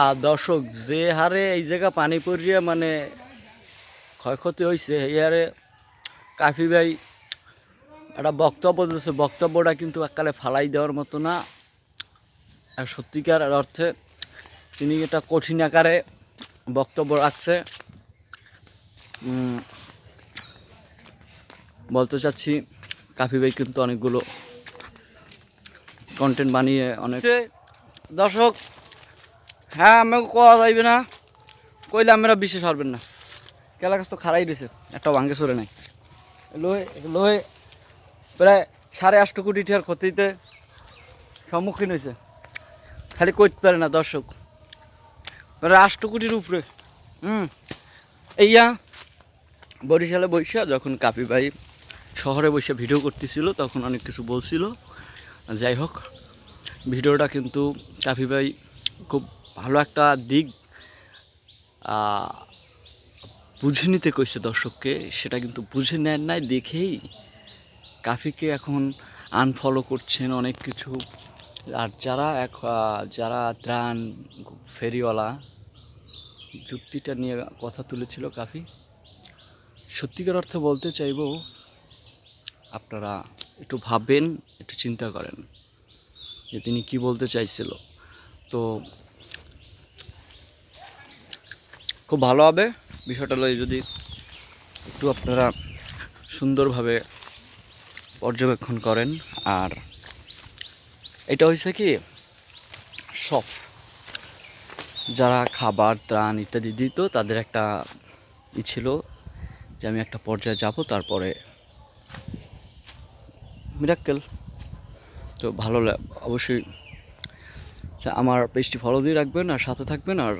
আর দর্শক, যে হারে এই জায়গা পানি পড়িয়ে মানে ক্ষয়ক্ষতি হয়েছে এই হারে কাফি ভাই একটা বক্তব্য দিয়েছে বক্তব্যটা কিন্তু এককালে ফালাই দেওয়ার মতো না। আর সত্যিকার অর্থে তিনি এটা কঠিন আকারে বক্তব্য রাখছে। বলতে চাচ্ছি, কাফি ভাই কিন্তু অনেকগুলো কন্টেন্ট বানিয়ে অনেক দর্শক হ্যাঁ আমাকে কোয়া যাইবে না। কইলে আমরা বিশেষ পারবেন না। কেলা গাছ তো খারাই দিছে, একটা ভাঙ্গে সরে নাই। লোহে লোহে প্রায় সাড়ে আষ্ট কোটি টাকার ক্ষতিতে সম্মুখীন হয়েছে খালি কইতে পারে না দর্শক। প্রায় আষ্ট কোটির উপরে। হুম, এইয়া বরিশালে বৈশা, যখন কাপি ভাই শহরে বসে ভিডিও করতেছিল, তখন অনেক কিছু বলছিল। যাই হোক, ভিডিওটা কিন্তু কাফি ভাই খুব ভালো একটা দিক বুঝে নিতে কইছে দর্শককে, সেটা কিন্তু বুঝে নেন নাই, দেখেই কাফিকে এখন আনফলো করছেন অনেক কিছু। আর যারা এক যারা ত্রাণ ফেরিওয়ালা, যুক্তিটা নিয়ে কথা তুলেছিল কাফি, সত্যিকার অর্থে বলতে চাইব, আপনারা একটু ভাববেন, একটু চিন্তা করেন যে তিনি কি বলতে চাইছিল। তো খুব ভালো হবে। বিষয়টা লয়ে যদি একটু আপনারা সুন্দরভাবে পর্যবেক্ষণ করেন। আর এটা হয়েছে কি সব যারা খাবার ত্রাণ ইত্যাদি দিত তাদের একটা ই ছিল যে আমি একটা পর্যায়ে যাব তারপরে মিরাক্কেল তো ভালো অবশ্যই আচ্ছা, আমার পেজটি ফলো দিয়ে রাখবেন আর সাথে থাকবেন আর